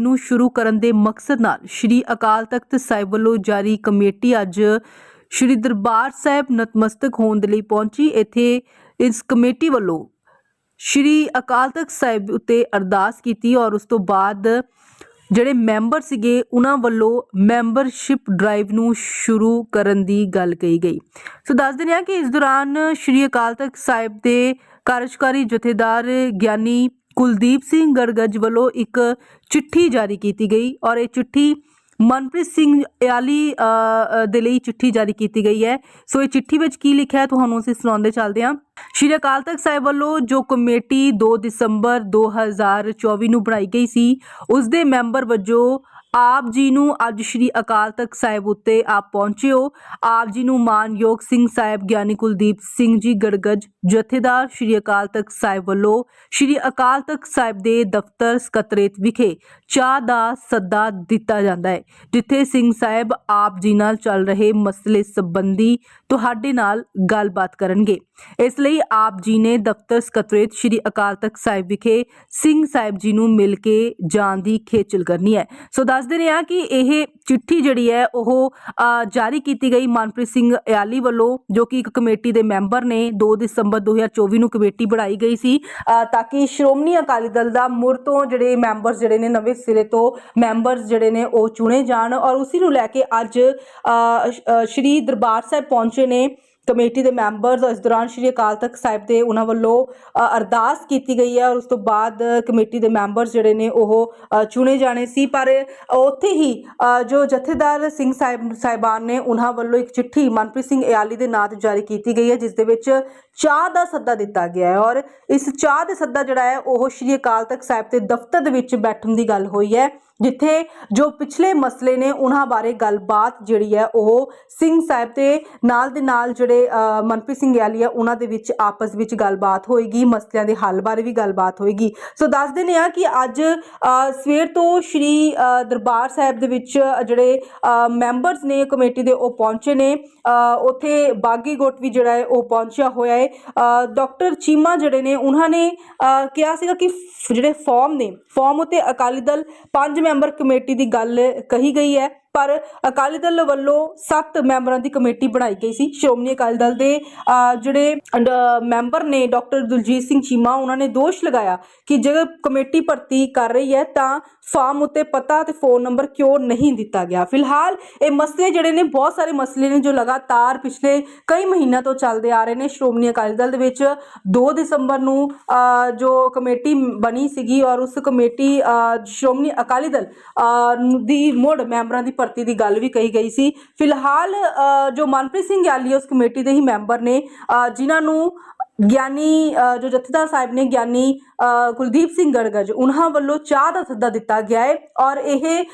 ਨੂੰ ਸ਼ੁਰੂ ਕਰਨ ਦੇ ਮਕਸਦ ਨਾਲ ਸ਼੍ਰੀ ਅਕਾਲ ਤਖਤ ਸਾਹਿਬ ਵੱਲੋਂ ਜਾਰੀ ਕਮੇਟੀ ਅੱਜ ਸ਼੍ਰੀ ਦਰਬਾਰ ਸਾਹਿਬ ਨਤਮਸਤਕ ਹੋਣ ਦੇ ਲਈ ਪਹੁੰਚੀ। ਇੱਥੇ ਇਸ ਕਮੇਟੀ ਵੱਲੋਂ ਸ਼੍ਰੀ ਅਕਾਲ ਤਖਤ ਸਾਹਿਬ ਉੱਤੇ ਅਰਦਾਸ ਕੀਤੀ ਔਰ ਉਸ ਤੋਂ ਬਾਅਦ ਜਿਹੜੇ ਮੈਂਬਰ ਸੀਗੇ, ਉਹਨਾਂ ਵੱਲੋਂ ਮੈਂਬਰਸ਼ਿਪ ਡਰਾਈਵ ਨੂੰ ਸ਼ੁਰੂ ਕਰਨ ਦੀ ਗੱਲ ਕਹੀ ਗਈ। ਸੋ ਦੱਸ ਦਿੰਦੇ ਹਾਂ ਕਿ ਇਸ ਦੌਰਾਨ ਸ਼੍ਰੀ ਅਕਾਲ ਤਖਤ ਸਾਹਿਬ ਦੇ ਕਾਰਜਕਾਰੀ ਜਥੇਦਾਰ ਗਿਆਨੀ ਕੁਲਦੀਪ ਸਿੰਘ ਗੜਗੱਜ ਵੱਲੋਂ ਇੱਕ ਚਿੱਠੀ ਜਾਰੀ ਕੀਤੀ ਗਈ ਔਰ ਇਹ ਚਿੱਠੀ ਮਨਪ੍ਰੀਤ ਸਿੰਘ ਇਆਲੀ ਦੇ ਲਈ ਚਿੱਠੀ ਜਾਰੀ ਕੀਤੀ ਗਈ ਹੈ। ਸੋ ਇਹ ਚਿੱਠੀ ਵਿੱਚ ਕੀ ਲਿਖਿਆ ਹੈ ਤੁਹਾਨੂੰ ਅਸੀਂ ਸੁਣਾਉਂਦੇ ਚੱਲਦੇ ਹਾਂ। ਸ਼੍ਰੀ ਅਕਾਲ ਤਖਤ ਸਾਹਿਬ ਵੱਲੋਂ ਜੋ ਕਮੇਟੀ 2 ਦਸੰਬਰ 2024 ਨੂੰ ਬਣਾਈ ਗਈ ਸੀ, ਉਸ ਦੇ ਮੈਂਬਰ ਵਜੋਂ ਆਪ ਜੀ ਨੂੰ ਅੱਜ ਸ਼੍ਰੀ ਅਕਾਲ ਤਖਤ ਸਾਹਿਬ ਉੱਤੇ ਆਪ ਪਹੁੰਚੇ ਹੋ ਆਪ ਜੀ ਨੂੰ ਮਾਨਯੋਗ ਸਿੰਘ ਸਾਹਿਬ ਗਿਆਨੀ ਕੁਲਦੀਪ ਸਿੰਘ ਜੀ ਗੜਗੱਜ, ਜਥੇਦਾਰ ਸ਼੍ਰੀ ਅਕਾਲ ਤਖਤ ਸਾਹਿਬ ਵੱਲੋਂ ਸ਼੍ਰੀ ਅਕਾਲ ਤਖਤ ਸਾਹਿਬ ਦੇ ਦਫ਼ਤਰ ਸਕੱਤਰੇਤ ਵਿਖੇ ਚਾਹ ਦਾ ਸੱਦਾ ਦਿੱਤਾ ਜਾਂਦਾ ਹੈ, ਜਿੱਥੇ ਸਿੰਘ ਸਾਹਿਬ ਆਪ ਜੀ ਨਾਲ ਚੱਲ ਰਹੇ ਮਸਲੇ ਸੰਬੰਧੀ ਤੁਹਾਡੇ ਨਾਲ ਗੱਲਬਾਤ ਕਰਨਗੇ। ਇਸ ਲਈ ਆਪ ਜੀ ਨੇ ਦਫ਼ਤਰ ਸਕੱਤਰੇਤ ਸ਼੍ਰੀ ਅਕਾਲ ਤਖਤ ਸਾਹਿਬ ਵਿਖੇ ਸਿੰਘ ਸਾਹਿਬ ਜੀ ਨੂੰ ਮਿਲ ਕੇ ਜਾਣ ਦੀ ਖੇਚਲ ਕਰਨੀ ਹੈ। ਸੋ ਦੱਸਦੇ ਨੇ ਆ ਕਿ ਇਹ ਚਿੱਠੀ ਜਿਹੜੀ ਹੈ, ਉਹ ਜਾਰੀ ਕੀਤੀ ਗਈ ਮਨਪ੍ਰੀਤ ਸਿੰਘ ਇਆਲੀ ਵੱਲੋਂ, ਜੋ ਕਿ ਇੱਕ ਕਮੇਟੀ ਦੇ ਮੈਂਬਰ ਨੇ 2 ਦਸੰਬਰ 2024 ਨੂੰ ਕਮੇਟੀ ਬਣਾਈ ਗਈ ਸੀ। ਤਾਂ ਕਿ ਸ਼੍ਰੋਮਣੀ ਅਕਾਲੀ ਦਲ ਦਾ ਮੁੜ ਤੋਂ ਜਿਹੜੇ ਮੈਂਬਰਸ ਜਿਹੜੇ ਨੇ, ਨਵੇਂ ਸਿਰੇ ਤੋਂ ਮੈਂਬਰਸ ਜਿਹੜੇ ਨੇ, ਉਹ ਚੁਣੇ ਜਾਣ। ਔਰ ਉਸੇ ਨੂੰ ਲੈ ਕੇ ਅੱਜ ਸ਼੍ਰੀ ਦਰਬਾਰ ਸਾਹਿਬ ਪਹੁੰਚ ਨੇ। ਕਮੇਟੀ ਦੇ ਮੈਂਬਰਸ ਇਸ ਦੌਰਾਨ ਸ਼੍ਰੀ ਅਕਾਲ ਤਖਤ ਸਾਹਿਬ ਦੇ ਉਹਨਾਂ ਵੱਲੋਂ ਅਰਦਾਸ ਕੀਤੀ ਗਈ ਹੈ ਔਰ ਉਸ ਤੋਂ ਬਾਅਦ ਕਮੇਟੀ ਦੇ ਮੈਂਬਰਸ ਜਿਹੜੇ ਨੇ ਉਹ ਚੁਣੇ ਜਾਣੇ ਸੀ। ਪਰ ਉੱਥੇ ਹੀ ਜੋ ਜਥੇਦਾਰ ਸਿੰਘ ਸਾਹਿਬ, ਸਾਹਿਬਾਨ ਨੇ ਉਹਨਾਂ ਵੱਲੋਂ ਇੱਕ ਚਿੱਠੀ ਮਨਪ੍ਰੀਤ ਸਿੰਘ ਇਆਲੀ ਦੇ ਨਾਂ ਤੇ ਜਾਰੀ ਕੀਤੀ ਗਈ ਹੈ, ਜਿਸ ਦੇ ਵਿੱਚ ਚਾਹ ਦਾ ਸੱਦਾ ਦਿੱਤਾ ਗਿਆ ਹੈ। ਔਰ ਇਸ ਚਾਹ ਦੇ ਸੱਦਾ ਜਿਹੜਾ ਹੈ, ਉਹ ਸ਼੍ਰੀ ਅਕਾਲ ਤਖਤ ਸਾਹਿਬ ਦੇ ਦਫ਼ਤਰ ਦੇ ਵਿੱਚ ਬੈਠਣ ਦੀ ਗੱਲ ਹੋਈ ਹੈ। ਜਿੱਥੇ ਜੋ ਪਿਛਲੇ ਮਸਲੇ ਨੇ ਉਹਨਾਂ ਬਾਰੇ ਗੱਲਬਾਤ ਜਿਹੜੀ ਹੈ ਉਹ ਸਿੰਘ ਸਾਹਿਬ ਤੇ ਨਾਲ ਦੇ ਨਾਲ ਜਿਹੜੇ ਮਨਪ੍ਰੀਤ ਸਿੰਘ ਯਾਲੀ ਆ ਉਹਨਾਂ ਦੇ ਵਿੱਚ ਆਪਸ ਵਿੱਚ ਗੱਲਬਾਤ ਹੋਏਗੀ ਮਸਲਿਆਂ ਦੇ ਹੱਲ ਬਾਰੇ ਵੀ ਗੱਲਬਾਤ ਹੋਏਗੀ। ਸੋ ਦੱਸ ਦਿੰਦੇ ਆ ਕਿ ਅੱਜ ਸਵੇਰ ਤੋਂ ਸ਼੍ਰੀ ਦਰਬਾਰ ਸਾਹਿਬ ਦੇ ਵਿੱਚ ਜਿਹੜੇ ਮੈਂਬਰਸ ਨੇ ਕਮੇਟੀ ਦੇ ਉਹ ਪਹੁੰਚੇ ਨੇ। ਅ, ਉੱਥੇ ਬਾਗੀ ਗੋਟ ਵੀ ਜਿਹੜਾ ਹੈ ਉਹ ਪਹੁੰਚਿਆ ਹੋਇਆ ਹੈ। ਅ, ਡਾਕਟਰ ਚੀਮਾ ਜਿਹੜੇ ਨੇ ਉਹਨਾਂ ਨੇ ਕਿਹਾ ਸੀਗਾ ਕਿ ਜਿਹੜੇ ਫਾਰਮ ਨੇ ਫਾਰਮ ਉਤੇ ਅਕਾਲੀ ਦਲ ਪੰਜ ਮੈਂਬਰ ਕਮੇਟੀ ਦੀ ਗੱਲ ਕਹੀ ਗਈ ਹੈ। ਪਰ ਅਕਾਲੀ ਦਲ ਵੱਲੋਂ 7 ਮੈਂਬਰਾਂ ਦੀ ਕਮੇਟੀ ਬਣਾਈ ਗਈ ਸੀ। ਸ਼੍ਰੋਮਣੀ ਅਕਾਲੀ ਦਲ ਦੇ ਜਿਹੜੇ ਮੈਂਬਰ ਨੇ ਡਾਕਟਰ ਦਲਜੀਤ ਸਿੰਘ ਚੀਮਾ, ਉਹਨਾਂ ਨੇ ਦੋਸ਼ ਲਗਾਇਆ ਕਿ ਜੇ ਕਮੇਟੀ ਭਰਤੀ ਕਰ ਰਹੀ ਹੈ ਤਾਂ ਫਾਰਮ ਉੱਤੇ ਪਤਾ ਤੇ ਫੋਨ ਨੰਬਰ ਕਿਉਂ ਨਹੀਂ ਦਿੱਤਾ ਗਿਆ। ਫਿਲਹਾਲ ਇਹ ਮਸਲੇ ਜਿਹੜੇ ਨੇ, ਬਹੁਤ ਸਾਰੇ ਮਸਲੇ ਨੇ ਜੋ ਲਗਾਤਾਰ ਪਿਛਲੇ ਕਈ ਮਹੀਨਿਆਂ ਤੋਂ ਚੱਲਦੇ ਆ ਰਹੇ ਨੇ। ਸ਼੍ਰੋਮਣੀ ਅਕਾਲੀ ਦਲ ਦੇ ਵਿੱਚ 2 ਦਸੰਬਰ ਨੂੰ ਜੋ ਕਮੇਟੀ ਬਣੀ ਸੀਗੀ ਔਰ ਉਸ ਕਮੇਟੀ ਸ਼੍ਰੋਮਣੀ ਅਕਾਲੀ ਦਲ ਦੀ ਮੁੜ ਮੈਂਬਰਾਂ ਦੀ ਭਰਤੀ ਦੀ ਗੱਲ ਵੀ ਕਹੀ ਗਈ ਸੀ। ਫਿਲਹਾਲ ਅ, ਜੋ ਮਨਪ੍ਰੀਤ ਸਿੰਘ ਯਾਲੀ ਉਸ ਕਮੇਟੀ ਦੇ ਹੀ ਮੈਂਬਰ ਨੇ ਅ, ਜਿਨ੍ਹਾਂ ਨੂੰ ਗਿਆਨੀ ਜੋ ਜਥੇਦਾਰ ਸਾਹਿਬ ਨੇ ਗਿਆਨੀ ਕੁਲਦੀਪ ਸਿੰਘ ਗੜਗੜ ਉਹਨਾਂ ਵੱਲੋਂ ਚਾਹ ਦਾ ਸੱਦਾ ਦਿੱਤਾ ਗਿਆ ਹੈ ਔਰ ਇਹ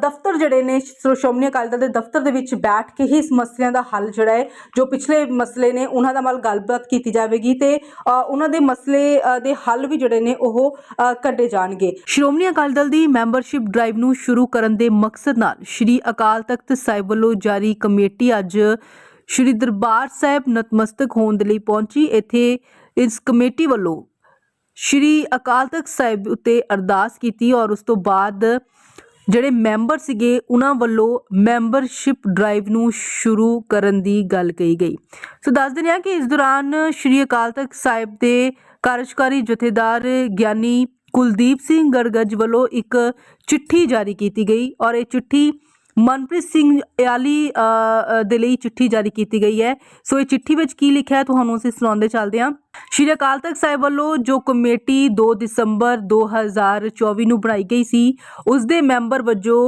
ਦਫ਼ਤਰ ਜਿਹੜੇ ਨੇ ਸ਼੍ਰੋਮਣੀ ਅਕਾਲੀ ਦਲ ਦੇ ਦਫ਼ਤਰ ਦੇ ਵਿੱਚ ਬੈਠ ਕੇ ਹੀ ਇਸ ਮਸਲਿਆਂ ਦਾ ਹੱਲ ਜਿਹੜਾ ਹੈ ਜੋ ਪਿਛਲੇ ਮਸਲੇ ਨੇ ਉਹਨਾਂ ਦਾ ਨਾਲ ਗੱਲਬਾਤ ਕੀਤੀ ਜਾਵੇਗੀ ਤੇ ਉਹਨਾਂ ਦੇ ਮਸਲੇ ਦੇ ਹੱਲ ਵੀ ਜਿਹੜੇ ਨੇ ਉਹ ਕੱਢੇ ਜਾਣਗੇ। ਸ਼੍ਰੋਮਣੀ ਅਕਾਲੀ ਦਲ ਦੀ ਮੈਂਬਰਸ਼ਿਪ ਡਰਾਈਵ ਨੂੰ ਸ਼ੁਰੂ ਕਰਨ ਦੇ ਮਕਸਦ ਨਾਲ ਸ਼੍ਰੀ ਅਕਾਲ ਤਖਤ ਸਾਹਿਬ ਵੱਲੋਂ ਜਾਰੀ ਕਮੇਟੀ ਅੱਜ ਸ਼੍ਰੀ ਦਰਬਾਰ ਸਾਹਿਬ ਨਤਮਸਤਕ ਹੋਣ ਦੇ ਲਈ ਪਹੁੰਚੀ। ਇੱਥੇ ਇਸ ਕਮੇਟੀ ਵੱਲੋਂ ਸ਼੍ਰੀ ਅਕਾਲ ਤਖਤ ਸਾਹਿਬ ਉੱਤੇ ਅਰਦਾਸ ਕੀਤੀ ਔਰ ਉਸ ਤੋਂ ਬਾਅਦ ਜਿਹੜੇ ਮੈਂਬਰ ਸੀਗੇ, ਉਹਨਾਂ ਵੱਲੋਂ ਮੈਂਬਰਸ਼ਿਪ ਡਰਾਈਵ ਨੂੰ ਸ਼ੁਰੂ ਕਰਨ ਦੀ ਗੱਲ ਕਹੀ ਗਈ। ਸੋ ਦੱਸ ਦਿੰਦੇ ਹਾਂ ਕਿ ਇਸ ਦੌਰਾਨ ਸ਼੍ਰੀ ਅਕਾਲ ਤਖਤ ਸਾਹਿਬ ਦੇ ਕਾਰਜਕਾਰੀ ਜਥੇਦਾਰ ਗਿਆਨੀ ਕੁਲਦੀਪ ਸਿੰਘ ਗੜਗੱਜ ਵੱਲੋਂ ਇੱਕ ਚਿੱਠੀ ਜਾਰੀ ਕੀਤੀ ਗਈ ਔਰ ਇਹ ਚਿੱਠੀ ਮਨਪ੍ਰੀਤ ਸਿੰਘ ਇਆਲੀ ਦੇ ਲਈ ਚਿੱਠੀ ਜਾਰੀ ਕੀਤੀ ਗਈ ਹੈ। ਸੋ ਇਹ ਚਿੱਠੀ ਵਿੱਚ ਕੀ ਲਿਖਿਆ ਹੈ ਤੁਹਾਨੂੰ ਅਸੀਂ ਸੁਣਾਉਂਦੇ ਚੱਲਦੇ ਹਾਂ। ਸ਼੍ਰੀ ਅਕਾਲ ਤਖਤ ਸਾਹਿਬ ਵੱਲੋਂ ਜੋ ਕਮੇਟੀ 2 ਦਸੰਬਰ 2024 ਨੂੰ ਬਣਾਈ ਗਈ ਸੀ ਉਸ ਦੇ ਮੈਂਬਰ ਵਜੋਂ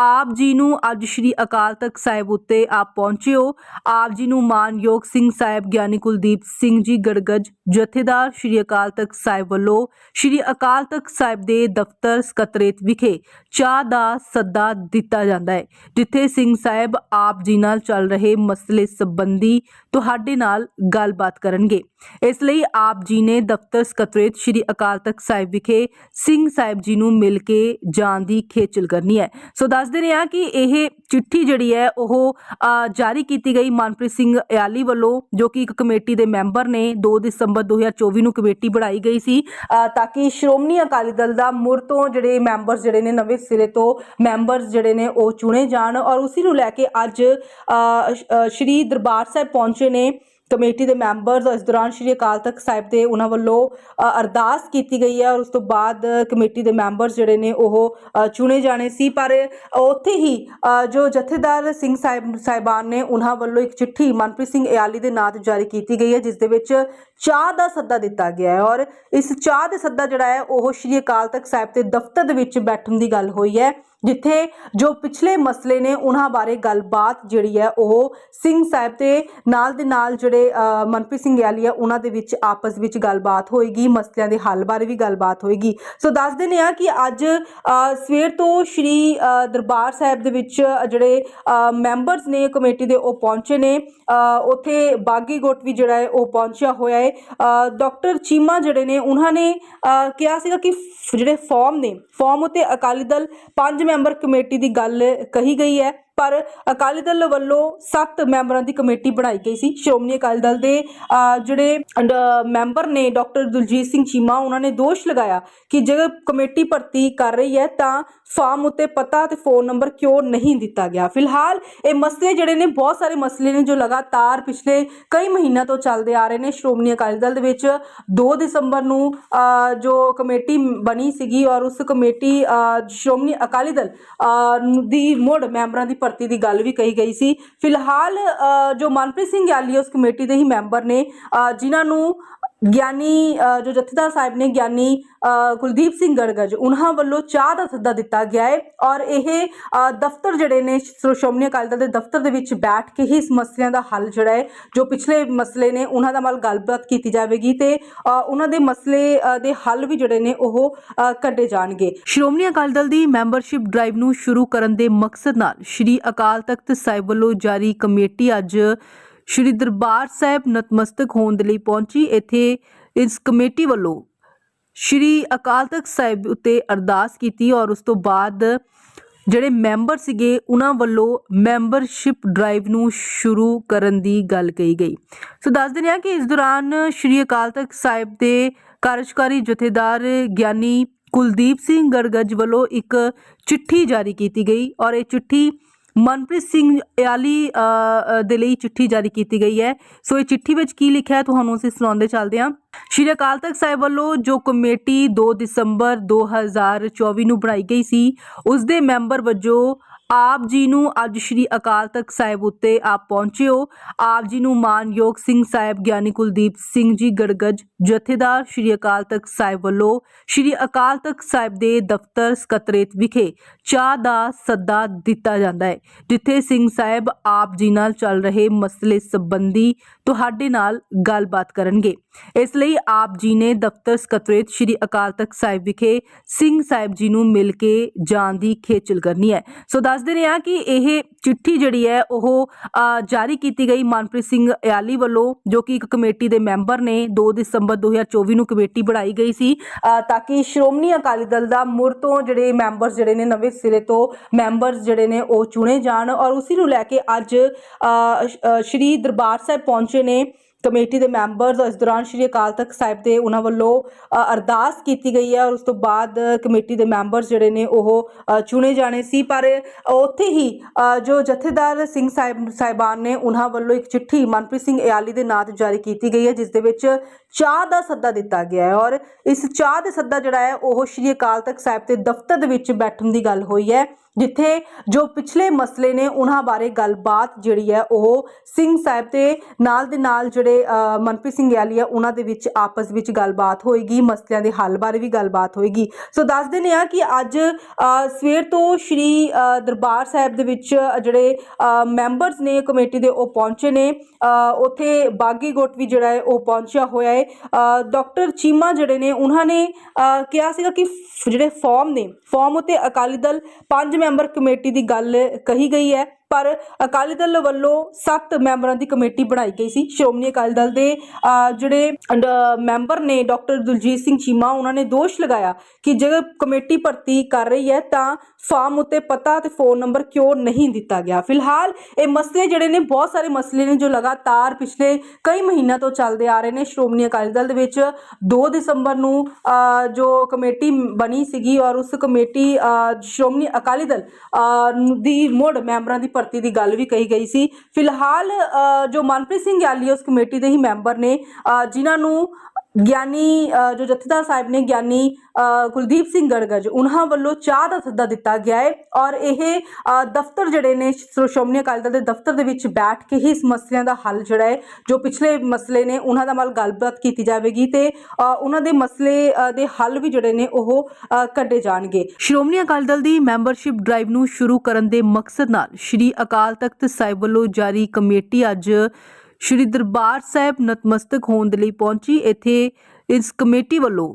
ਆਪ ਜੀ ਨੂੰ ਅੱਜ ਸ਼੍ਰੀ ਅਕਾਲ ਤਖਤ ਸਾਹਿਬ ਉੱਤੇ ਆਪ ਪਹੁੰਚੇ ਹੋ ਆਪ ਜੀ ਨੂੰ ਮਾਨਯੋਗ ਸਿੰਘ ਸਾਹਿਬ ਗਿਆਨੀ ਕੁਲਦੀਪ ਸਿੰਘ ਜੀ ਗੜਗੱਜ, ਜਥੇਦਾਰ ਸ਼੍ਰੀ ਅਕਾਲ ਤਖਤ ਸਾਹਿਬ ਵੱਲੋਂ ਸ਼੍ਰੀ ਅਕਾਲ ਤਖਤ ਸਾਹਿਬ ਦੇ ਦਫ਼ਤਰ ਸਕੱਤਰੇਤ ਵਿਖੇ ਚਾਹ ਦਾ ਸੱਦਾ ਦਿੱਤਾ ਜਾਂਦਾ ਹੈ, ਜਿੱਥੇ ਸਿੰਘ ਸਾਹਿਬ ਆਪ ਜੀ ਨਾਲ ਚੱਲ ਰਹੇ ਮਸਲੇ ਸੰਬੰਧੀ ਤੁਹਾਡੇ ਨਾਲ ਗੱਲਬਾਤ ਕਰਨਗੇ। ਇਸ ਲਈ ਆਪ ਜੀ ਨੇ ਦਫ਼ਤਰ ਸਕੱਤਰੇਤ ਸ਼੍ਰੀ ਅਕਾਲ ਤਖਤ ਸਾਹਿਬ ਵਿਖੇ ਸਿੰਘ ਸਾਹਿਬ ਜੀ ਨੂੰ ਮਿਲ ਕੇ ਜਾਣ ਦੀ ਖੇਚਲ ਕਰਨੀ ਹੈ। ਸੋ ਦੱਸ ਦੱਸ ਦਿੰਦੇ ਹਾਂ ਕਿ ਇਹ ਚਿੱਠੀ ਜਿਹੜੀ ਹੈ ਉਹ ਜਾਰੀ ਕੀਤੀ ਗਈ ਮਨਪ੍ਰੀਤ ਸਿੰਘ ਇਆਲੀ ਵੱਲੋਂ, ਜੋ ਕਿ ਇੱਕ ਕਮੇਟੀ ਦੇ ਮੈਂਬਰ ਨੇ 2 ਦਸੰਬਰ 2024 ਨੂੰ ਕਮੇਟੀ ਬਣਾਈ ਗਈ ਸੀ। ਤਾਂ ਕਿ ਸ਼੍ਰੋਮਣੀ ਅਕਾਲੀ ਦਲ ਦਾ ਮੁੜ ਤੋਂ ਜਿਹੜੇ ਮੈਂਬਰਸ ਜਿਹੜੇ ਨੇ, ਨਵੇਂ ਸਿਰੇ ਤੋਂ ਮੈਂਬਰਸ ਜਿਹੜੇ ਨੇ, ਉਹ ਚੁਣੇ ਜਾਣ। ਔਰ ਉਸੇ ਨੂੰ ਲੈ ਕੇ ਅੱਜ ਸ਼੍ਰੀ ਦਰਬਾਰ ਸਾਹਿਬ ਪਹੁੰਚੇ ਨੇ। ਕਮੇਟੀ ਦੇ ਮੈਂਬਰਸ ਇਸ ਦੌਰਾਨ ਸ਼੍ਰੀ ਅਕਾਲ ਤਖਤ ਸਾਹਿਬ ਦੇ ਉਹਨਾਂ ਵੱਲੋਂ ਅਰਦਾਸ ਕੀਤੀ ਗਈ ਹੈ ਔਰ ਉਸ ਤੋਂ ਬਾਅਦ ਕਮੇਟੀ ਦੇ ਮੈਂਬਰਸ ਜਿਹੜੇ ਨੇ ਉਹ ਚੁਣੇ ਜਾਣੇ ਸੀ। ਪਰ ਉੱਥੇ ਹੀ ਜੋ ਜਥੇਦਾਰ ਸਿੰਘ ਸਾਹਿਬ, ਸਾਹਿਬਾਨ ਨੇ ਉਹਨਾਂ ਵੱਲੋਂ ਇੱਕ ਚਿੱਠੀ ਮਨਪ੍ਰੀਤ ਸਿੰਘ ਇਆਲੀ ਦੇ ਨਾਂ ਤੇ ਜਾਰੀ ਕੀਤੀ ਗਈ ਹੈ, ਜਿਸ ਦੇ ਵਿੱਚ ਚਾਹ ਦਾ ਸੱਦਾ ਦਿੱਤਾ ਗਿਆ ਹੈ ਔਰ ਇਸ ਚਾਹ ਦੇ ਸੱਦਾ ਜਿਹੜਾ ਹੈ, ਉਹ ਸ਼੍ਰੀ ਅਕਾਲ ਤਖਤ ਸਾਹਿਬ ਦੇ ਦਫ਼ਤਰ ਦੇ ਵਿੱਚ ਬੈਠਣ ਦੀ ਗੱਲ ਹੋਈ ਹੈ। ਜਿੱਥੇ ਜੋ ਪਿਛਲੇ ਮਸਲੇ ਨੇ ਉਹਨਾਂ ਬਾਰੇ ਗੱਲਬਾਤ ਜਿਹੜੀ ਹੈ ਉਹ ਸਿੰਘ ਸਾਹਿਬ ਤੇ ਨਾਲ ਦੇ ਨਾਲ ਜਿਹੜੇ ਮਨਪ੍ਰੀਤ ਸਿੰਘ ਯਾਲੀ ਆ ਉਹਨਾਂ ਦੇ ਵਿੱਚ ਆਪਸ ਵਿੱਚ ਗੱਲਬਾਤ ਹੋਏਗੀ ਮਸਲਿਆਂ ਦੇ ਹੱਲ ਬਾਰੇ ਵੀ ਗੱਲਬਾਤ ਹੋਏਗੀ। ਸੋ ਦੱਸ ਦਿੰਦੇ ਆ ਕਿ ਅੱਜ ਸਵੇਰ ਤੋਂ ਸ਼੍ਰੀ ਦਰਬਾਰ ਸਾਹਿਬ ਦੇ ਵਿੱਚ ਜਿਹੜੇ ਮੈਂਬਰਸ ਨੇ ਕਮੇਟੀ ਦੇ ਉਹ ਪਹੁੰਚੇ ਨੇ। ਅ, ਉੱਥੇ ਬਾਗੀ ਗੋਟ ਵੀ ਜਿਹੜਾ ਹੈ ਉਹ ਪਹੁੰਚਿਆ ਹੋਇਆ ਹੈ। ਅ, ਡਾਕਟਰ ਚੀਮਾ ਜਿਹੜੇ ਨੇ ਉਹਨਾਂ ਨੇ ਕਿਹਾ ਸੀਗਾ ਕਿ ਫ- ਜਿਹੜੇ ਫਾਰਮ ਨੇ ਫਾਰਮ ਉਤੇ ਅਕਾਲੀ ਦਲ ਪੰਜ ਮੈਂਬਰ ਕਮੇਟੀ ਦੀ ਗੱਲ ਕਹੀ ਗਈ ਹੈ ਪਰ ਅਕਾਲੀ ਦਲ ਵੱਲੋਂ 7 ਮੈਂਬਰਾਂ ਦੀ ਕਮੇਟੀ ਬਣਾਈ ਗਈ ਸੀ। ਸ਼੍ਰੋਮਣੀ ਅਕਾਲੀ ਦਲ ਦੇ ਜਿਹੜੇ ਮੈਂਬਰ ਨੇ ਡਾਕਟਰ ਦਲਜੀਤ ਸਿੰਘ ਚੀਮਾ, ਉਹਨਾਂ ਨੇ ਦੋਸ਼ ਲਗਾਇਆ ਕਿ ਜੇ ਕਮੇਟੀ ਭਰਤੀ ਕਰ ਰਹੀ ਹੈ ਤਾਂ ਫਾਰਮ ਉੱਤੇ ਪਤਾ ਤੇ ਫੋਨ ਨੰਬਰ ਕਿਉਂ ਨਹੀਂ ਦਿੱਤਾ ਗਿਆ। ਫਿਲਹਾਲ ਇਹ ਮਸਲੇ ਜਿਹੜੇ ਨੇ, ਬਹੁਤ ਸਾਰੇ ਮਸਲੇ ਨੇ ਜੋ ਲਗਾਤਾਰ ਪਿਛਲੇ ਕਈ ਮਹੀਨਿਆਂ ਤੋਂ ਚੱਲਦੇ ਆ ਰਹੇ ਨੇ। ਸ਼੍ਰੋਮਣੀ ਅਕਾਲੀ ਦਲ ਦੇ ਵਿੱਚ 2 ਦਸੰਬਰ ਨੂੰ ਜੋ ਕਮੇਟੀ ਬਣੀ ਸੀਗੀ ਔਰ ਉਸ ਕਮੇਟੀ ਸ਼੍ਰੋਮਣੀ ਅਕਾਲੀ ਦਲ ਦੀ ਮੁੜ ਮੈਂਬਰਾਂ ਦੀ ਭਰਤੀ ਦੀ ਗੱਲ ਵੀ ਕਹੀ ਗਈ ਸੀ। ਫਿਲਹਾਲ ਅ, ਜੋ ਮਨਪ੍ਰੀਤ ਸਿੰਘ ਯਾਲੀ ਉਸ ਕਮੇਟੀ ਦੇ ਹੀ ਮੈਂਬਰ ਨੇ ਅ, ਜਿਨ੍ਹਾਂ ਨੂੰ ਗਿਆਨੀ ਜੋ ਜਥੇਦਾਰ ਸਾਹਿਬ ਨੇ ਗਿਆਨੀ ਕੁਲਦੀਪ ਸਿੰਘ ਗੜਗੜ, ਉਹਨਾਂ ਵੱਲੋਂ ਚਾਹ ਦਾ ਸੱਦਾ ਦਿੱਤਾ ਗਿਆ ਹੈ ਔਰ ਇਹ ਦਫ਼ਤਰ ਜਿਹੜੇ ਨੇ ਸ਼੍ਰੋਮਣੀ ਅਕਾਲੀ ਦਲ ਦੇ ਦਫ਼ਤਰ ਦੇ ਵਿੱਚ ਬੈਠ ਕੇ ਹੀ ਇਸ ਮਸਲਿਆਂ ਦਾ ਹੱਲ ਜਿਹੜਾ ਹੈ, ਜੋ ਪਿਛਲੇ ਮਸਲੇ ਨੇ, ਉਹਨਾਂ ਦਾ ਨਾਲ ਗੱਲਬਾਤ ਕੀਤੀ ਜਾਵੇਗੀ ਤੇ ਉਹਨਾਂ ਦੇ ਮਸਲੇ ਦੇ ਹੱਲ ਵੀ ਜਿਹੜੇ ਨੇ ਉਹ ਕੱਢੇ ਜਾਣਗੇ। ਸ਼੍ਰੋਮਣੀ ਅਕਾਲੀ ਦਲ ਦੀ ਮੈਂਬਰਸ਼ਿਪ ਡਰਾਈਵ ਨੂੰ ਸ਼ੁਰੂ ਕਰਨ ਦੇ ਮਕਸਦ ਨਾਲ ਸ਼੍ਰੀ ਅਕਾਲ ਤਖਤ ਸਾਹਿਬ ਵੱਲੋਂ ਜਾਰੀ ਕਮੇਟੀ ਅੱਜ ਸ਼੍ਰੀ ਦਰਬਾਰ ਸਾਹਿਬ ਨਤਮਸਤਕ ਹੋਣ ਦੇ ਲਈ ਪਹੁੰਚੀ। ਇੱਥੇ ਇਸ ਕਮੇਟੀ ਵੱਲੋਂ ਸ਼੍ਰੀ ਅਕਾਲ ਤਖਤ ਸਾਹਿਬ ਉੱਤੇ ਅਰਦਾਸ ਕੀਤੀ ਔਰ ਉਸ ਤੋਂ ਬਾਅਦ ਜਿਹੜੇ ਮੈਂਬਰ ਸੀਗੇ, ਉਹਨਾਂ ਵੱਲੋਂ ਮੈਂਬਰਸ਼ਿਪ ਡਰਾਈਵ ਨੂੰ ਸ਼ੁਰੂ ਕਰਨ ਦੀ ਗੱਲ ਕਹੀ ਗਈ। ਸੋ ਦੱਸ ਦਿੰਦੇ ਹਾਂ ਕਿ ਇਸ ਦੌਰਾਨ ਸ਼੍ਰੀ ਅਕਾਲ ਤਖਤ ਸਾਹਿਬ ਦੇ ਕਾਰਜਕਾਰੀ ਜਥੇਦਾਰ ਗਿਆਨੀ ਕੁਲਦੀਪ ਸਿੰਘ ਗੜਗੜ ਵੱਲੋਂ ਇੱਕ ਚਿੱਠੀ ਜਾਰੀ ਕੀਤੀ ਗਈ ਔਰ ਇਹ ਚਿੱਠੀ ਮਨਪ੍ਰੀਤ ਸਿੰਘ ਇਆਲੀ ਦੇ ਲਈ ਚਿੱਠੀ ਜਾਰੀ ਕੀਤੀ ਗਈ ਹੈ। ਸੋ ਇਹ ਚਿੱਠੀ ਵਿੱਚ ਕੀ ਲਿਖਿਆ ਹੈ, ਤੁਹਾਨੂੰ ਅਸੀਂ ਸੁਣਾਉਂਦੇ ਚੱਲਦੇ ਹਾਂ। ਸ਼੍ਰੀ ਅਕਾਲ ਤਖਤ ਸਾਹਿਬ ਵੱਲੋਂ ਜੋ ਕਮੇਟੀ 2 ਦਸੰਬਰ 2024 ਨੂੰ ਬਣਾਈ ਗਈ ਸੀ, ਉਸ ਦੇ ਮੈਂਬਰ ਵਜੋਂ ਆਪ ਜੀ ਨੂੰ ਅੱਜ ਸ਼੍ਰੀ ਅਕਾਲ ਤਖਤ ਸਾਹਿਬ ਉੱਤੇ ਆਪ ਪਹੁੰਚੇ ਆਪ ਜੀ ਨੂੰ ਮਾਨਯੋਗ ਸਿੰਘ ਸਾਹਿਬ ਗਿਆਨੀ ਕੁਲਦੀਪ ਸਿੰਘ ਜੀ ਗੜਗੜ ਜਥੇਦਾਰ ਸ਼੍ਰੀ ਅਕਾਲ ਤਖਤ ਸਾਹਿਬ ਵੱਲੋਂ ਸ਼੍ਰੀ ਅਕਾਲ ਤਖਤ ਸਾਹਿਬ ਦੇ ਦਫ਼ਤਰ ਸਕੱਤਰੇਤ ਵਿਖੇ ਚਾਹ ਦਾ ਸੱਦਾ ਦਿੱਤਾ ਜਾਂਦਾ ਹੈ, ਜਿੱਥੇ ਸਿੰਘ ਸਾਹਿਬ ਆਪ ਜੀ ਨਾਲ ਚੱਲ ਰਹੇ ਮਸਲੇ ਸੰਬੰਧੀ ਤੁਹਾਡੇ ਨਾਲ ਗੱਲਬਾਤ ਕਰਨਗੇ। ਇਸ ਲਈ ਆਪ ਜੀ ਨੇ ਦਫ਼ਤਰ ਸਕੱਤਰੇਤ ਸ਼੍ਰੀ ਅਕਾਲ ਤਖਤ ਸਾਹਿਬ ਵਿਖੇ ਸਿੰਘ ਸਾਹਿਬ ਜੀ ਨੂੰ ਮਿਲ ਕੇ ਜਾਣ ਦੀ ਖੇਚਲ ਕਰਨੀ ਹੈ। ਸੋ ਦੱਸਦੇ ਦਿੰਦੇ ਹਾਂ ਕਿ ਇਹ ਚਿੱਠੀ ਜਿਹੜੀ ਹੈ, ਉਹ ਜਾਰੀ ਕੀਤੀ ਗਈ ਮਨਪ੍ਰੀਤ ਸਿੰਘ ਇਆਲੀ ਵੱਲੋਂ, ਜੋ ਕਿ ਇੱਕ ਕਮੇਟੀ ਦੇ ਮੈਂਬਰ ਨੇ 2 ਦਸੰਬਰ 2024 ਨੂੰ ਕਮੇਟੀ ਬਣਾਈ ਗਈ ਸੀ। ਤਾਂ ਕਿ ਸ਼੍ਰੋਮਣੀ ਅਕਾਲੀ ਦਲ ਦਾ ਮੁੜ ਤੋਂ ਜਿਹੜੇ ਮੈਂਬਰਸ ਜਿਹੜੇ ਨੇ, ਨਵੇਂ ਸਿਰੇ ਤੋਂ ਮੈਂਬਰਸ ਜਿਹੜੇ ਨੇ, ਉਹ ਚੁਣੇ ਜਾਣ। ਔਰ ਉਸੇ ਨੂੰ ਲੈ ਕੇ ਅੱਜ ਸ਼੍ਰੀ ਦਰਬਾਰ ਸਾਹਿਬ ਪਹੁੰਚੇ ਨੇ। ਕਮੇਟੀ ਦੇ ਮੈਂਬਰਸ ਇਸ ਦੌਰਾਨ ਸ਼੍ਰੀ ਅਕਾਲ ਤਖਤ ਸਾਹਿਬ ਦੇ ਉਹਨਾਂ ਵੱਲੋਂ ਅ, ਅਰਦਾਸ ਕੀਤੀ ਗਈ ਹੈ ਔਰ ਉਸ ਤੋਂ ਬਾਅਦ ਕਮੇਟੀ ਦੇ ਮੈਂਬਰਸ ਜਿਹੜੇ ਨੇ ਉਹ ਚੁਣੇ ਜਾਣੇ ਸੀ। ਪਰ ਉੱਥੇ ਹੀ ਅ, ਜੋ ਜਥੇਦਾਰ ਸਿੰਘ ਸਾਹਿਬ ਸਾਹਿਬਾਨ ਨੇ ਉਹਨਾਂ ਵੱਲੋਂ ਇੱਕ ਚਿੱਠੀ ਮਨਪ੍ਰੀਤ ਸਿੰਘ ਇਆਲੀ ਦੇ ਨਾਂ ਤੇ ਜਾਰੀ ਕੀਤੀ ਗਈ ਹੈ ਜਿਸ ਦੇ ਵਿੱਚ ਚਾਹ ਦਾ ਸੱਦਾ ਦਿੱਤਾ ਗਿਆ ਹੈ ਔਰ ਇਸ ਚਾਹ ਦੇ ਸੱਦਾ ਜਿਹੜਾ ਹੈ, ਉਹ ਸ਼੍ਰੀ ਅਕਾਲ ਤਖਤ ਸਾਹਿਬ ਦੇ ਦਫ਼ਤਰ ਦੇ ਵਿੱਚ ਬੈਠਣ ਦੀ ਗੱਲ ਹੋਈ ਹੈ, ਜਿੱਥੇ ਜੋ ਪਿਛਲੇ ਮਸਲੇ ਨੇ ਉਹਨਾਂ ਬਾਰੇ ਗੱਲਬਾਤ ਜਿਹੜੀ ਹੈ, ਉਹ ਸਿੰਘ ਸਾਹਿਬ ਦੇ ਨਾਲ ਦੇ ਨਾਲ ਜਿਹੜੇ ਮਨਪ੍ਰੀਤ ਸਿੰਘ ਯਾਲੀ ਆ ਉਹਨਾਂ ਦੇ ਵਿੱਚ ਆਪਸ ਵਿੱਚ ਗੱਲਬਾਤ ਹੋਏਗੀ, ਮਸਲਿਆਂ ਦੇ ਹੱਲ ਬਾਰੇ ਵੀ ਗੱਲਬਾਤ ਹੋਏਗੀ। ਸੋ ਦੱਸ ਦਿੰਦੇ ਆ ਕਿ ਅੱਜ ਸਵੇਰ ਤੋਂ ਸ਼੍ਰੀ ਦਰਬਾਰ ਸਾਹਿਬ ਦੇ ਵਿੱਚ ਜਿਹੜੇ ਮੈਂਬਰਸ ਨੇ ਕਮੇਟੀ ਦੇ, ਉਹ ਪਹੁੰਚੇ ਨੇ। ਉੱਥੇ ਬਾਗੀ ਗੋਟ ਵੀ ਜਿਹੜਾ ਹੈ, ਉਹ ਪਹੁੰਚਿਆ ਹੋਇਆ ਹੈ। ਅ, ਡਾਕਟਰ ਚੀਮਾ ਜਿਹੜੇ ਨੇ ਉਹਨਾਂ ਨੇ ਕਿਹਾ ਸੀਗਾ ਕਿ ਜਿਹੜੇ ਫਾਰਮ ਨੇ ਫਾਰਮ ਉਤੇ ਅਕਾਲੀ ਦਲ ਪੰਜ ਮੈਂਬਰ ਕਮੇਟੀ ਦੀ ਗੱਲ ਕਹੀ ਗਈ ਹੈ। ਪਰ ਅਕਾਲੀ ਦਲ ਵੱਲੋਂ 7 ਮੈਂਬਰਾਂ ਦੀ ਕਮੇਟੀ ਬਣਾਈ ਗਈ ਸੀ। ਸ਼੍ਰੋਮਣੀ ਅਕਾਲੀ ਦਲ ਦੇ ਜਿਹੜੇ ਮੈਂਬਰ ਨੇ ਡਾਕਟਰ ਦਲਜੀਤ ਸਿੰਘ ਚੀਮਾ, ਉਹਨਾਂ ਨੇ ਦੋਸ਼ ਲਗਾਇਆ ਕਿ ਜੇ ਕਮੇਟੀ ਭਰਤੀ ਕਰ ਰਹੀ ਹੈ ਤਾਂ ਫਾਰਮ ਉੱਤੇ ਪਤਾ ਤੇ ਫੋਨ ਨੰਬਰ ਕਿਉਂ ਨਹੀਂ ਦਿੱਤਾ ਗਿਆ। ਫਿਲਹਾਲ ਇਹ ਮਸਲੇ ਜਿਹੜੇ ਨੇ, ਬਹੁਤ ਸਾਰੇ ਮਸਲੇ ਨੇ ਜੋ ਲਗਾਤਾਰ ਪਿਛਲੇ ਕਈ ਮਹੀਨਿਆਂ ਤੋਂ ਚੱਲਦੇ ਆ ਰਹੇ ਨੇ। ਸ਼੍ਰੋਮਣੀ ਅਕਾਲੀ ਦਲ ਦੇ ਵਿੱਚ 2 ਦਸੰਬਰ ਨੂੰ ਜੋ ਕਮੇਟੀ ਬਣੀ ਸੀਗੀ ਔਰ ਉਸ ਕਮੇਟੀ ਸ਼੍ਰੋਮਣੀ ਅਕਾਲੀ ਦਲ ਦੀ ਮੁੜ ਮੈਂਬਰਾਂ ਦੀ ਭਰਤੀ ਦੀ ਗੱਲ ਵੀ ਕਹੀ ਗਈ ਸੀ। ਫਿਲਹਾਲ ਅਹ, ਜੋ ਮਨਪ੍ਰੀਤ ਸਿੰਘ ਯਾਲੀ ਉਸ ਕਮੇਟੀ ਦੇ ਹੀ ਮੈਂਬਰ ਨੇ ਅਹ, ਜਿਨ੍ਹਾਂ ਨੂੰ ਗਿਆਨੀ ਜੋ ਜਥੇਦਾਰ ਸਾਹਿਬ ਨੇ ਗਿਆਨੀ ਕੁਲਦੀਪ ਸਿੰਘ ਗੜਗੜ ਉਹਨਾਂ ਵੱਲੋਂ ਚਾਹ ਦਾ ਸੱਦਾ ਦਿੱਤਾ ਗਿਆ ਹੈ ਔਰ ਇਹ ਦਫ਼ਤਰ ਜਿਹੜੇ ਨੇ ਸ਼੍ਰੋ- ਸ਼੍ਰੋਮਣੀ ਅਕਾਲੀ ਦਲ ਦੇ ਦਫ਼ਤਰ ਦੇ ਵਿੱਚ ਬੈਠ ਕੇ ਹੀ ਇਸ ਮਸਲਿਆਂ ਦਾ ਹੱਲ ਜਿਹੜਾ ਹੈ, ਜੋ ਪਿਛਲੇ ਮਸਲੇ ਨੇ, ਉਹਨਾਂ ਦਾ ਨਾਲ ਗੱਲਬਾਤ ਕੀਤੀ ਜਾਵੇਗੀ ਤੇ ਉਹਨਾਂ ਦੇ ਮਸਲੇ ਦੇ ਹੱਲ ਵੀ ਜਿਹੜੇ ਨੇ ਉਹ ਕੱਢੇ ਜਾਣਗੇ। ਸ਼੍ਰੋਮਣੀ ਅਕਾਲੀ ਦਲ ਦੀ ਮੈਂਬਰਸ਼ਿਪ ਡਰਾਈਵ ਨੂੰ ਸ਼ੁਰੂ ਕਰਨ ਦੇ ਮਕਸਦ ਨਾਲ ਸ਼੍ਰੀ ਅਕਾਲ ਤਖਤ ਸਾਹਿਬ ਵੱਲੋਂ ਜਾਰੀ ਕਮੇਟੀ ਅੱਜ ਸ਼੍ਰੀ ਦਰਬਾਰ ਸਾਹਿਬ ਨਤਮਸਤਕ ਹੋਣ ਦੇ ਲਈ ਪਹੁੰਚੀ। ਇੱਥੇ ਇਸ ਕਮੇਟੀ ਵੱਲੋਂ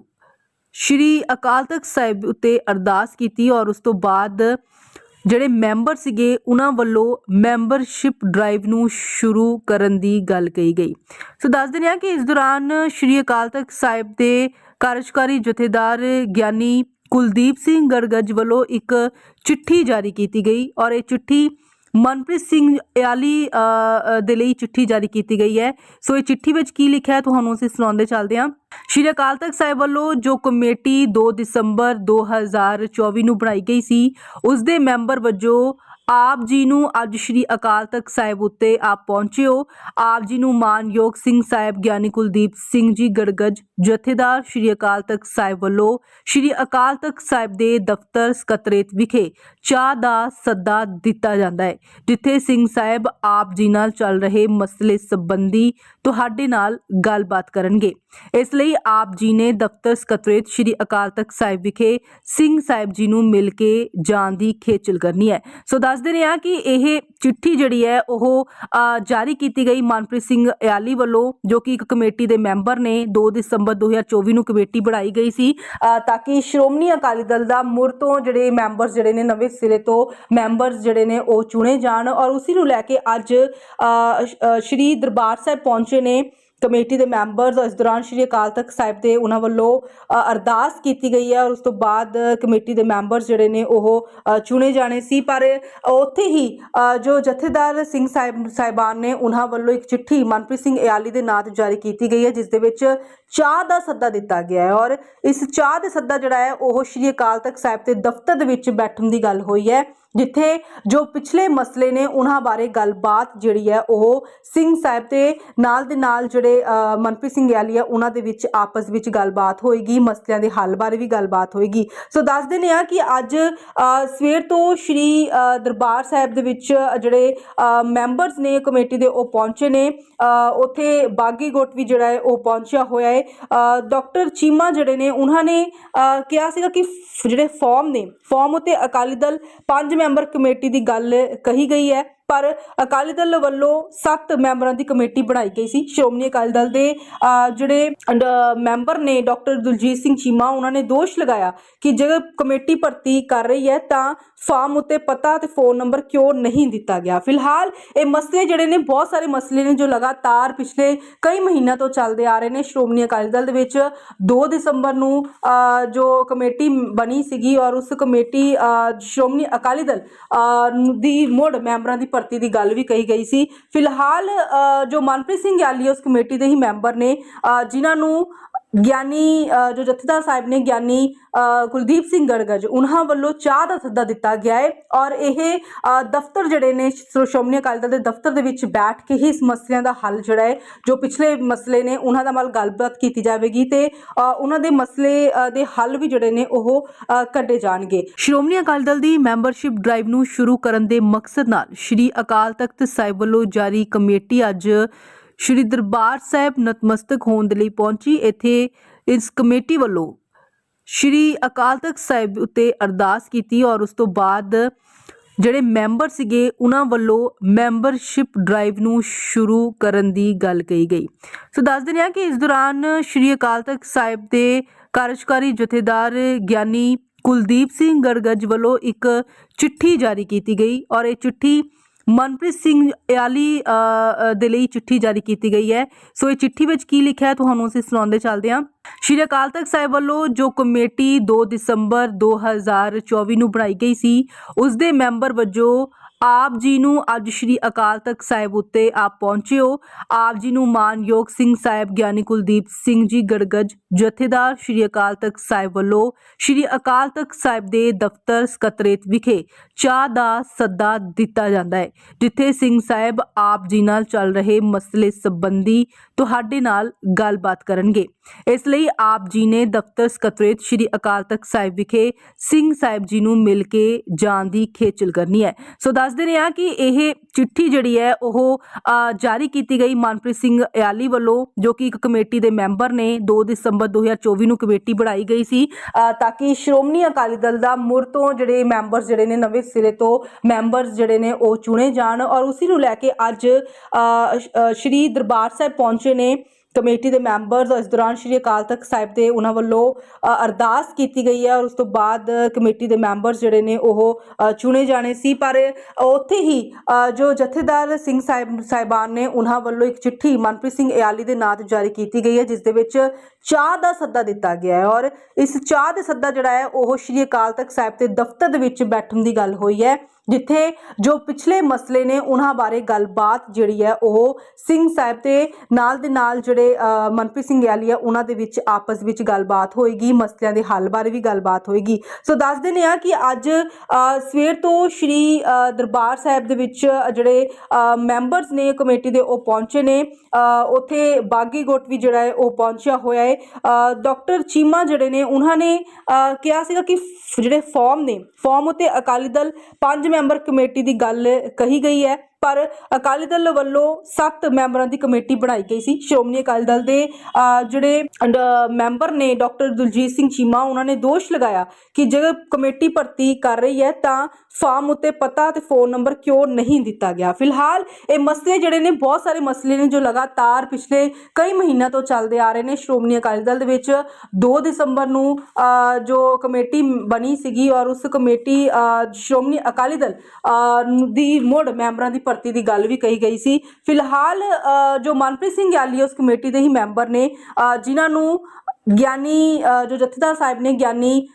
ਸ਼੍ਰੀ ਅਕਾਲ ਤਖਤ ਸਾਹਿਬ ਉੱਤੇ ਅਰਦਾਸ ਕੀਤੀ ਔਰ ਉਸ ਤੋਂ ਬਾਅਦ ਜਿਹੜੇ ਮੈਂਬਰ ਸੀਗੇ, ਉਹਨਾਂ ਵੱਲੋਂ ਮੈਂਬਰਸ਼ਿਪ ਡਰਾਈਵ ਨੂੰ ਸ਼ੁਰੂ ਕਰਨ ਦੀ ਗੱਲ ਕਹੀ ਗਈ। ਸੋ ਦੱਸ ਦਿੰਦੇ ਹਾਂ ਕਿ ਇਸ ਦੌਰਾਨ ਸ਼੍ਰੀ ਅਕਾਲ ਤਖਤ ਸਾਹਿਬ ਦੇ ਕਾਰਜਕਾਰੀ ਜਥੇਦਾਰ ਗਿਆਨੀ ਕੁਲਦੀਪ ਸਿੰਘ ਗੜਗੜ ਵੱਲੋਂ ਇੱਕ ਚਿੱਠੀ ਜਾਰੀ ਕੀਤੀ ਗਈ ਔਰ ਇਹ ਚਿੱਠੀ ਮਨਪ੍ਰੀਤ ਸਿੰਘ ਇਆਲੀ ਦੇ ਲਈ ਚਿੱਠੀ ਜਾਰੀ ਕੀਤੀ ਗਈ ਹੈ। ਸੋ ਇਹ ਚਿੱਠੀ ਵਿੱਚ ਕੀ ਲਿਖਿਆ ਹੈ, ਤੁਹਾਨੂੰ ਅਸੀਂ ਸੁਣਾਉਂਦੇ ਚੱਲਦੇ ਹਾਂ। ਸ਼੍ਰੀ ਅਕਾਲ ਤਖਤ ਸਾਹਿਬ ਵੱਲੋਂ ਜੋ ਕਮੇਟੀ 2 ਦਸੰਬਰ 2024 ਨੂੰ ਬਣਾਈ ਗਈ ਸੀ, ਉਸ ਦੇ ਮੈਂਬਰ ਵਜੋਂ ਆਪ ਜੀ ਨੂੰ ਅੱਜ ਸ਼੍ਰੀ ਅਕਾਲ ਤਖਤ ਸਾਹਿਬ ਉੱਤੇ ਆਪ ਪਹੁੰਚੇ ਹੋ। ਆਪ ਜੀ ਨੂੰ ਮਾਨਯੋਗ ਸਿੰਘ ਸਾਹਿਬ ਗਿਆਨੀ ਕੁਲਦੀਪ ਸਿੰਘ ਜੀ ਗੜਗੜ ਜਥੇਦਾਰ ਸ਼੍ਰੀ ਅਕਾਲ ਤਖਤ ਸਾਹਿਬ ਵੱਲੋਂ ਸ਼੍ਰੀ ਅਕਾਲ ਤਖਤ ਸਾਹਿਬ ਦੇ ਦਫ਼ਤਰ ਸਕੱਤਰੇਤ ਵਿਖੇ ਚਾਹ ਦਾ ਸੱਦਾ ਦਿੱਤਾ ਜਾਂਦਾ ਹੈ, ਜਿੱਥੇ ਸਿੰਘ ਸਾਹਿਬ ਆਪ ਜੀ ਨਾਲ ਚੱਲ ਰਹੇ ਮਸਲੇ ਸੰਬੰਧੀ ਤੁਹਾਡੇ ਨਾਲ ਗੱਲਬਾਤ ਕਰਨਗੇ। ਇਸ ਲਈ ਆਪ ਜੀ ਨੇ ਦਫ਼ਤਰ ਸਕੱਤਰੇਤ ਸ਼੍ਰੀ ਅਕਾਲ ਤਖਤ ਸਾਹਿਬ ਵਿਖੇ ਸਿੰਘ ਸਾਹਿਬ ਜੀ ਨੂੰ ਮਿਲ ਕੇ ਜਾਣ ਦੀ ਖੇਚਲ ਕਰਨੀ ਹੈ। ਸੋ ਦੱਸਦੇ ਨੇ ਆ ਕਿ ਇਹ ਚਿੱਠੀ ਜਿਹੜੀ ਹੈ, ਉਹ ਜਾਰੀ ਕੀਤੀ ਗਈ ਮਨਪ੍ਰੀਤ ਸਿੰਘ ਇਆਲੀ ਵੱਲੋਂ, ਜੋ ਕਿ ਇੱਕ ਕਮੇਟੀ ਦੇ ਮੈਂਬਰ ਨੇ 2 ਦਸੰਬਰ 2024 ਨੂੰ ਕਮੇਟੀ ਬਣਾਈ ਗਈ ਸੀ। ਤਾਂ ਕਿ ਸ਼੍ਰੋਮਣੀ ਅਕਾਲੀ ਦਲ ਦਾ ਮੁੜ ਤੋਂ ਜਿਹੜੇ ਮੈਂਬਰਸ ਜਿਹੜੇ ਨੇ, ਨਵੇਂ ਸਿਰੇ ਤੋਂ ਮੈਂਬਰਸ ਜਿਹੜੇ ਨੇ, ਉਹ ਚੁਣੇ ਜਾਣ। ਔਰ ਉਸੇ ਨੂੰ ਲੈ ਕੇ ਅੱਜ ਸ਼੍ਰੀ ਦਰਬਾਰ ਸਾਹਿਬ ਪਹੁੰਚੇ ਨੇ। ਕਮੇਟੀ ਦੇ ਮੈਂਬਰਸ ਇਸ ਦੌਰਾਨ ਸ਼੍ਰੀ ਅਕਾਲ ਤਖਤ ਸਾਹਿਬ ਦੇ ਉਹਨਾਂ ਵੱਲੋਂ ਅਰਦਾਸ ਕੀਤੀ ਗਈ ਹੈ ਔਰ ਉਸ ਤੋਂ ਬਾਅਦ ਕਮੇਟੀ ਦੇ ਮੈਂਬਰਸ ਜਿਹੜੇ ਨੇ ਉਹ ਚੁਣੇ ਜਾਣੇ ਸੀ। ਪਰ ਉੱਥੇ ਹੀ ਜੋ ਜਥੇਦਾਰ ਸਿੰਘ ਸਾਹਿਬ, ਸਾਹਿਬਾਨ ਨੇ ਉਹਨਾਂ ਵੱਲੋਂ ਇੱਕ ਚਿੱਠੀ ਮਨਪ੍ਰੀਤ ਸਿੰਘ ਇਆਲੀ ਦੇ ਨਾਂ ਤੇ ਜਾਰੀ ਕੀਤੀ ਗਈ ਹੈ, ਜਿਸ ਦੇ ਵਿੱਚ ਚਾਹ ਦਾ ਸੱਦਾ ਦਿੱਤਾ ਗਿਆ ਹੈ। ਔਰ ਇਸ ਚਾਹ ਦੇ ਸੱਦਾ ਜਿਹੜਾ ਹੈ, ਉਹ ਸ਼੍ਰੀ ਅਕਾਲ ਤਖਤ ਸਾਹਿਬ ਦੇ ਦਫ਼ਤਰ ਦੇ ਵਿੱਚ ਬੈਠਣ ਦੀ ਗੱਲ ਹੋਈ ਹੈ। ਜਿੱਥੇ ਜੋ ਪਿਛਲੇ ਮਸਲੇ ਨੇ ਉਹਨਾਂ ਬਾਰੇ ਗੱਲਬਾਤ ਜਿਹੜੀ ਹੈ ਉਹ ਸਿੰਘ ਸਾਹਿਬ ਤੇ ਨਾਲ ਦੇ ਨਾਲ ਜਿਹੜੇ ਮਨਪ੍ਰੀਤ ਸਿੰਘ ਯਾਲੀ ਆ ਉਹਨਾਂ ਦੇ ਵਿੱਚ ਆਪਸ ਵਿੱਚ ਗੱਲਬਾਤ ਹੋਏਗੀ ਮਸਲਿਆਂ ਦੇ ਹੱਲ ਬਾਰੇ ਵੀ ਗੱਲਬਾਤ ਹੋਏਗੀ। ਸੋ ਦੱਸ ਦਿੰਦੇ ਆ ਕਿ ਅੱਜ ਸਵੇਰ ਤੋਂ ਸ਼੍ਰੀ ਦਰਬਾਰ ਸਾਹਿਬ ਦੇ ਵਿੱਚ ਜਿਹੜੇ ਮੈਂਬਰਸ ਨੇ ਕਮੇਟੀ ਦੇ ਉਹ ਪਹੁੰਚੇ ਨੇ। ਉੱਥੇ ਬਾਗੀ ਗੋਟ ਵੀ ਜਿਹੜਾ ਹੈ ਉਹ ਪਹੁੰਚਿਆ ਹੋਇਆ ਹੈ। ਅ, ਡਾਕਟਰ ਚੀਮਾ ਜਿਹੜੇ ਨੇ ਉਹਨਾਂ ਨੇ ਕਿਹਾ ਸੀਗਾ ਕਿ ਜਿਹੜੇ ਫਾਰਮ ਨੇ ਫਾਰਮ ਉਤੇ ਅਕਾਲੀ ਦਲ ਪੰਜ ਮੈਂਬਰ ਕਮੇਟੀ ਦੀ ਗੱਲ ਕਹੀ ਗਈ ਹੈ ਪਰ ਅਕਾਲੀ ਦਲ ਵੱਲੋਂ 7 ਮੈਂਬਰਾਂ ਦੀ ਕਮੇਟੀ ਬਣਾਈ ਗਈ ਸੀ। ਸ਼੍ਰੋਮਣੀ ਅਕਾਲੀ ਦਲ ਦੇ ਅ, ਜਿਹੜੇ ਮੈਂਬਰ ਨੇ ਡਾਕਟਰ ਦਲਜੀਤ ਸਿੰਘ ਚੀਮਾ ਉਹਨਾਂ ਨੇ ਦੋਸ਼ ਲਗਾਇਆ ਕਿ ਜੇ ਕਮੇਟੀ ਭਰਤੀ ਕਰ ਰਹੀ ਹੈ ਤਾਂ ਫਾਰਮ ਉੱਤੇ ਪਤਾ ਤੇ ਫੋਨ ਨੰਬਰ ਕਿਉਂ ਨਹੀਂ ਦਿੱਤਾ ਗਿਆ। ਫਿਲਹਾਲ ਇਹ ਮਸਲੇ ਜਿਹੜੇ ਨੇ, ਬਹੁਤ ਸਾਰੇ ਮਸਲੇ ਨੇ ਜੋ ਲਗਾਤਾਰ ਪਿਛਲੇ ਕਈ ਮਹੀਨਿਆਂ ਤੋਂ ਚੱਲਦੇ ਆ ਰਹੇ ਨੇ। ਸ਼੍ਰੋਮਣੀ ਅਕਾਲੀ ਦਲ ਦੇ ਵਿੱਚ 2 ਦਸੰਬਰ ਨੂੰ ਜੋ ਕਮੇਟੀ ਬਣੀ ਸੀਗੀ ਔਰ ਉਸ ਕਮੇਟੀ ਸ਼੍ਰੋਮਣੀ ਅਕਾਲੀ ਦਲ ਦੀ ਮੁੜ ਮੈਂਬਰਾਂ ਦੀ ਭਰਤੀ ਦੀ ਗੱਲ ਵੀ ਕਹੀ ਗਈ ਸੀ। ਫਿਲਹਾਲ ਜੋ ਮਨਪ੍ਰੀਤ ਸਿੰਘ ਯਾਲੀ ਉਸ ਕਮੇਟੀ ਦੇ ਹੀ ਮੈਂਬਰ ਨੇ ਜਿਨ੍ਹਾਂ ਨੂੰ ਗਿਆਨੀ ਜੋ ਜਥੇਦਾਰ ਸਾਹਿਬ ਨੇ ਗਿਆਨੀ ਕੁਲਦੀਪ ਸਿੰਘ ਗੜਗੜ ਉਹਨਾਂ ਵੱਲੋਂ ਚਾਹ ਦਾ ਸੱਦਾ ਦਿੱਤਾ ਗਿਆ ਹੈ ਔਰ ਇਹ ਦਫ਼ਤਰ ਜਿਹੜੇ ਨੇ ਸ਼੍ਰੋਮਣੀ ਅਕਾਲੀ ਦਲ ਦੇ ਦਫ਼ਤਰ ਦੇ ਵਿੱਚ ਬੈਠ ਕੇ ਹੀ ਇਸ ਮਸਲਿਆਂ ਦਾ ਹੱਲ ਜਿਹੜਾ ਹੈ ਜੋ ਪਿਛਲੇ ਮਸਲੇ ਨੇ ਉਹਨਾਂ ਦਾ ਨਾਲ ਗੱਲਬਾਤ ਕੀਤੀ ਜਾਵੇਗੀ ਤੇ ਉਹਨਾਂ ਦੇ ਮਸਲੇ ਦੇ ਹੱਲ ਵੀ ਜਿਹੜੇ ਨੇ ਉਹ ਕੱਢੇ ਜਾਣਗੇ। ਸ਼੍ਰੋਮਣੀ ਅਕਾਲੀ ਦਲ ਦੀ ਮੈਂਬਰਸ਼ਿਪ ਡਰਾਈਵ ਨੂੰ ਸ਼ੁਰੂ ਕਰਨ ਦੇ ਮਕਸਦ ਨਾਲ ਸ਼੍ਰੀ ਅਕਾਲ ਤਖਤ ਸਾਹਿਬ ਵੱਲੋਂ ਜਾਰੀ ਕਮੇਟੀ ਅੱਜ ਸ਼੍ਰੀ ਦਰਬਾਰ ਸਾਹਿਬ ਨਤਮਸਤਕ ਹੋਣ ਦੇ ਲਈ ਪਹੁੰਚੀ। ਇੱਥੇ ਇਸ ਕਮੇਟੀ ਵੱਲੋਂ ਸ਼੍ਰੀ ਅਕਾਲ ਤਖਤ ਸਾਹਿਬ ਉੱਤੇ ਅਰਦਾਸ ਕੀਤੀ ਔਰ ਉਸ ਤੋਂ ਬਾਅਦ ਜਿਹੜੇ ਮੈਂਬਰ ਸੀਗੇ, ਉਹਨਾਂ ਵੱਲੋਂ ਮੈਂਬਰਸ਼ਿਪ ਡਰਾਈਵ ਨੂੰ ਸ਼ੁਰੂ ਕਰਨ ਦੀ ਗੱਲ ਕਹੀ ਗਈ। ਸੋ ਦੱਸ ਦਿੰਦੇ ਹਾਂ ਕਿ ਇਸ ਦੌਰਾਨ ਸ਼੍ਰੀ ਅਕਾਲ ਤਖਤ ਸਾਹਿਬ ਦੇ ਕਾਰਜਕਾਰੀ ਜਥੇਦਾਰ ਗਿਆਨੀ ਕੁਲਦੀਪ ਸਿੰਘ ਗੜਗੜ ਵੱਲੋਂ ਇੱਕ ਚਿੱਠੀ ਜਾਰੀ ਕੀਤੀ ਗਈ ਔਰ ਇਹ ਚਿੱਠੀ ਮਨਪ੍ਰੀਤ ਸਿੰਘ ਇਆਲੀ ਦੇ ਲਈ ਚਿੱਠੀ ਜਾਰੀ ਕੀਤੀ ਗਈ ਹੈ। ਸੋ ਇਹ ਚਿੱਠੀ ਵਿੱਚ ਕੀ ਲਿਖਿਆ ਹੈ ਤੁਹਾਨੂੰ ਅਸੀਂ ਸੁਣਾਉਂਦੇ ਚੱਲਦੇ ਹਾਂ। ਸ਼੍ਰੀ ਅਕਾਲ ਤਖਤ ਸਾਹਿਬ ਵੱਲੋਂ ਜੋ ਕਮੇਟੀ 2 ਦਸੰਬਰ 2024 ਨੂੰ ਬਣਾਈ ਗਈ ਸੀ, ਉਸ ਦੇ ਮੈਂਬਰ ਵਜੋਂ ਆਪ ਜੀ ਨੂੰ ਅੱਜ ਸ਼੍ਰੀ ਅਕਾਲ ਤਖਤ ਸਾਹਿਬ ਉੱਤੇ ਆਪ ਪਹੁੰਚੇ ਹੋ ਆਪ ਜੀ ਨੂੰ ਮਾਨਯੋਗ ਸਿੰਘ ਸਾਹਿਬ ਗਿਆਨੀ ਕੁਲਦੀਪ ਸਿੰਘ ਜੀ ਗੜਗੜ ਜਥੇਦਾਰ ਸ਼੍ਰੀ ਅਕਾਲ ਤਖਤ ਸਾਹਿਬ ਵੱਲੋਂ ਸ਼੍ਰੀ ਅਕਾਲ ਤਖਤ ਸਾਹਿਬ ਦੇ ਦਫ਼ਤਰ ਸਕੱਤਰੇਤ ਵਿਖੇ ਚਾਹ ਦਾ ਸੱਦਾ ਦਿੱਤਾ ਜਾਂਦਾ ਹੈ, ਜਿੱਥੇ ਸਿੰਘ ਸਾਹਿਬ ਆਪ ਜੀ ਨਾਲ ਚੱਲ ਰਹੇ ਮਸਲੇ ਸੰਬੰਧੀ ਤੁਹਾਡੇ ਨਾਲ ਗੱਲਬਾਤ ਕਰਨਗੇ। ਇਸ ਲਈ ਆਪ ਜੀ ਨੇ ਦਫ਼ਤਰ ਸਕੱਤਰੇਤ ਸ਼੍ਰੀ ਅਕਾਲ ਤਖਤ ਸਾਹਿਬ ਵਿਖੇ ਸਿੰਘ ਸਾਹਿਬ ਜੀ ਨੂੰ ਮਿਲ ਕੇ ਜਾਣ ਦੀ ਖੇਚਲ ਕਰਨੀ ਹੈ। ਸੋ ਦੱਸਦੇ ਨੇ ਆ ਕਿ ਇਹ ਚਿੱਠੀ ਜਿਹੜੀ ਹੈ ਉਹ ਜਾਰੀ ਕੀਤੀ ਗਈ ਮਨਪ੍ਰੀਤ ਸਿੰਘ ਇਆਲੀ ਵੱਲੋਂ, ਜੋ ਕਿ ਇੱਕ ਕਮੇਟੀ ਦੇ ਮੈਂਬਰ ਨੇ 2 ਦਸੰਬਰ 2024 ਨੂੰ ਕਮੇਟੀ ਬਣਾਈ ਗਈ ਸੀ। ਤਾਂ ਕਿ ਸ਼੍ਰੋਮਣੀ ਅਕਾਲੀ ਦਲ ਦਾ ਮੁੜ ਤੋਂ ਜਿਹੜੇ ਮੈਂਬਰਸ ਜਿਹੜੇ ਨੇ ਨਵੇਂ ਸਿਰੇ ਤੋਂ ਮੈਂਬਰਸ ਜਿਹੜੇ ਨੇ ਉਹ ਚੁਣੇ ਜਾਣ। ਔਰ ਉਸੇ ਨੂੰ ਲੈ ਕੇ ਅੱਜ ਸ਼੍ਰੀ ਦਰਬਾਰ ਸਾਹਿਬ ਪਹੁੰਚੇ ਨੇ। ਕਮੇਟੀ ਦੇ ਮੈਂਬਰਸ ਇਸ ਦੌਰਾਨ ਸ਼੍ਰੀ ਅਕਾਲ ਤਖਤ ਸਾਹਿਬ ਦੇ ਉਹਨਾਂ ਵੱਲੋਂ ਅਰਦਾਸ ਕੀਤੀ ਗਈ ਹੈ ਔਰ ਉਸ ਤੋਂ ਬਾਅਦ ਕਮੇਟੀ ਦੇ ਮੈਂਬਰਸ ਜਿਹੜੇ ਨੇ ਉਹ ਚੁਣੇ ਜਾਣੇ ਸੀ। ਪਰ ਉੱਥੇ ਹੀ ਜੋ ਜਥੇਦਾਰ ਸਿੰਘ ਸਾਹਿਬ, ਸਾਹਿਬਾਨ ਨੇ ਉਹਨਾਂ ਵੱਲੋਂ ਇੱਕ ਚਿੱਠੀ ਮਨਪ੍ਰੀਤ ਸਿੰਘ ਇਆਲੀ ਦੇ ਨਾਂ ਤੇ ਜਾਰੀ ਕੀਤੀ ਗਈ ਹੈ, ਜਿਸ ਦੇ ਵਿੱਚ ਚਾਹ ਦਾ ਸੱਦਾ ਦਿੱਤਾ ਗਿਆ ਹੈ ਔਰ ਇਸ ਚਾਹ ਦੇ ਸੱਦਾ ਜਿਹੜਾ ਹੈ, ਉਹ ਸ਼੍ਰੀ ਅਕਾਲ ਤਖਤ ਸਾਹਿਬ ਦੇ ਦਫ਼ਤਰ ਦੇ ਵਿੱਚ ਬੈਠਣ ਦੀ ਗੱਲ ਹੋਈ ਹੈ। ਜਿੱਥੇ ਜੋ ਪਿਛਲੇ ਮਸਲੇ ਨੇ ਉਹਨਾਂ ਬਾਰੇ ਗੱਲਬਾਤ ਜਿਹੜੀ ਹੈ ਉਹ ਸਿੰਘ ਸਾਹਿਬ ਤੇ ਨਾਲ ਦੇ ਨਾਲ ਜਿਹੜੇ ਮਨਪ੍ਰੀਤ ਸਿੰਘ ਯਾਲੀ ਆ ਉਹਨਾਂ ਦੇ ਵਿੱਚ ਆਪਸ ਵਿੱਚ ਗੱਲਬਾਤ ਹੋਏਗੀ ਮਸਲਿਆਂ ਦੇ ਹੱਲ ਬਾਰੇ ਵੀ ਗੱਲਬਾਤ ਹੋਏਗੀ। ਸੋ ਦੱਸ ਦਿੰਦੇ ਆ ਕਿ ਅੱਜ ਸਵੇਰ ਤੋਂ ਸ਼੍ਰੀ ਦਰਬਾਰ ਸਾਹਿਬ ਦੇ ਵਿੱਚ ਜਿਹੜੇ ਮੈਂਬਰਸ ਨੇ ਕਮੇਟੀ ਦੇ ਉਹ ਪਹੁੰਚੇ ਨੇ। ਉੱਥੇ ਬਾਗੀ ਗੋਟ ਵੀ ਜਿਹੜਾ ਹੈ ਉਹ ਪਹੁੰਚਿਆ ਹੋਇਆ ਹੈ। ਅ, ਡਾਕਟਰ ਚੀਮਾ ਜਿਹੜੇ ਨੇ ਉਹਨਾਂ ਨੇ ਕਿਹਾ ਸੀਗਾ ਕਿ ਜਿਹੜੇ ਫਾਰਮ ਨੇ ਫਾਰਮ ਉਤੇ ਅਕਾਲੀ ਦਲ ਪੰਜ ਮੈਂਬਰ ਕਮੇਟੀ ਦੀ ਗੱਲ ਕਹੀ ਗਈ ਹੈ ਪਰ ਅਕਾਲੀ ਦਲ ਵੱਲੋਂ 7 ਮੈਂਬਰਾਂ ਦੀ ਕਮੇਟੀ ਬਣਾਈ ਗਈ ਸੀ। ਸ਼੍ਰੋਮਣੀ ਅਕਾਲੀ ਦਲ ਦੇ ਜਿਹੜੇ ਮੈਂਬਰ ਨੇ ਡਾਕਟਰ ਦਲਜੀਤ ਸਿੰਘ ਚੀਮਾ, ਉਹਨਾਂ ਨੇ ਦੋਸ਼ ਲਗਾਇਆ ਕਿ ਜੇ ਕਮੇਟੀ ਭਰਤੀ ਕਰ ਰਹੀ ਹੈ ਤਾਂ ਫਾਰਮ ਉੱਤੇ ਪਤਾ ਤੇ ਫੋਨ ਨੰਬਰ ਕਿਉਂ ਨਹੀਂ ਦਿੱਤਾ ਗਿਆ। ਫਿਲਹਾਲ ਇਹ ਮਸਲੇ ਜਿਹੜੇ ਨੇ, ਬਹੁਤ ਸਾਰੇ ਮਸਲੇ ਨੇ ਜੋ ਲਗਾਤਾਰ ਪਿਛਲੇ ਕਈ ਮਹੀਨਿਆਂ ਤੋਂ ਚੱਲਦੇ ਆ ਰਹੇ ਨੇ। ਸ਼੍ਰੋਮਣੀ ਅਕਾਲੀ ਦਲ ਦੇ ਵਿੱਚ 2 ਦਸੰਬਰ ਨੂੰ ਜੋ ਕਮੇਟੀ ਬਣੀ ਸੀਗੀ ਔਰ ਉਸ ਕਮੇਟੀ ਸ਼੍ਰੋਮਣੀ ਅਕਾਲੀ ਦਲ ਦੀ ਮੁੜ ਮੈਂਬਰਾਂ ਦੀ ਭਰਤੀ ਦੀ ਗੱਲ ਵੀ ਕਹੀ ਗਈ ਸੀ। ਫਿਲਹਾਲ ਅ, ਜੋ ਮਨਪ੍ਰੀਤ ਸਿੰਘ ਯਾਲੀ ਉਸ ਕਮੇਟੀ ਦੇ ਹੀ ਮੈਂਬਰ ਨੇ ਅ, ਜਿਨ੍ਹਾਂ ਨੂੰ ਗਿਆਨੀ ਜੋ ਜਥੇਦਾਰ ਸਾਹਿਬ ਨੇ ਗਿਆਨੀ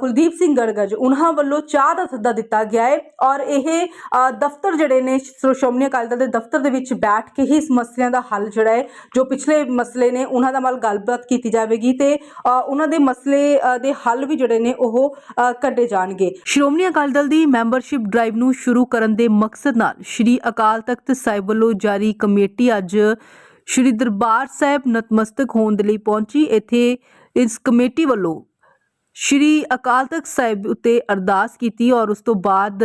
ਕੁਲਦੀਪ ਸਿੰਘ ਗੜਗੜ ਉਹਨਾਂ ਵੱਲੋਂ ਚਾਹ ਦਾ ਸੱਦਾ ਦਿੱਤਾ ਗਿਆ ਹੈ ਔਰ ਇਹ ਦਫ਼ਤਰ ਜਿਹੜੇ ਨੇ ਸ਼੍ਰੋਮਣੀ ਅਕਾਲੀ ਦਲ ਦੇ ਦਫ਼ਤਰ ਦੇ ਵਿੱਚ ਬੈਠ ਕੇ ਹੀ ਇਸ ਮਸਲਿਆਂ ਦਾ ਹੱਲ ਜਿਹੜਾ ਹੈ ਜੋ ਪਿਛਲੇ ਮਸਲੇ ਨੇ ਉਹਨਾਂ ਦਾ ਨਾਲ ਗੱਲਬਾਤ ਕੀਤੀ ਜਾਵੇਗੀ ਤੇ ਉਹਨਾਂ ਦੇ ਮਸਲੇ ਦੇ ਹੱਲ ਵੀ ਜਿਹੜੇ ਨੇ ਉਹ ਕੱਢੇ ਜਾਣਗੇ। ਸ਼੍ਰੋਮਣੀ ਅਕਾਲੀ ਦਲ ਦੀ ਮੈਂਬਰਸ਼ਿਪ ਡਰਾਈਵ ਨੂੰ ਸ਼ੁਰੂ ਕਰਨ ਦੇ ਮਕਸਦ ਨਾਲ ਸ਼੍ਰੀ ਅਕਾਲ ਤਖਤ ਸਾਹਿਬ ਵੱਲੋਂ ਜਾਰੀ ਕਮੇਟੀ ਅੱਜ ਸ਼੍ਰੀ ਦਰਬਾਰ ਸਾਹਿਬ ਨਤਮਸਤਕ ਹੋਣ ਦੇ ਲਈ ਪਹੁੰਚੀ। ਇੱਥੇ ਇਸ ਕਮੇਟੀ ਵੱਲੋਂ ਸ਼੍ਰੀ ਅਕਾਲ ਤਖਤ ਸਾਹਿਬ ਉੱਤੇ ਅਰਦਾਸ ਕੀਤੀ ਔਰ ਉਸ ਤੋਂ ਬਾਅਦ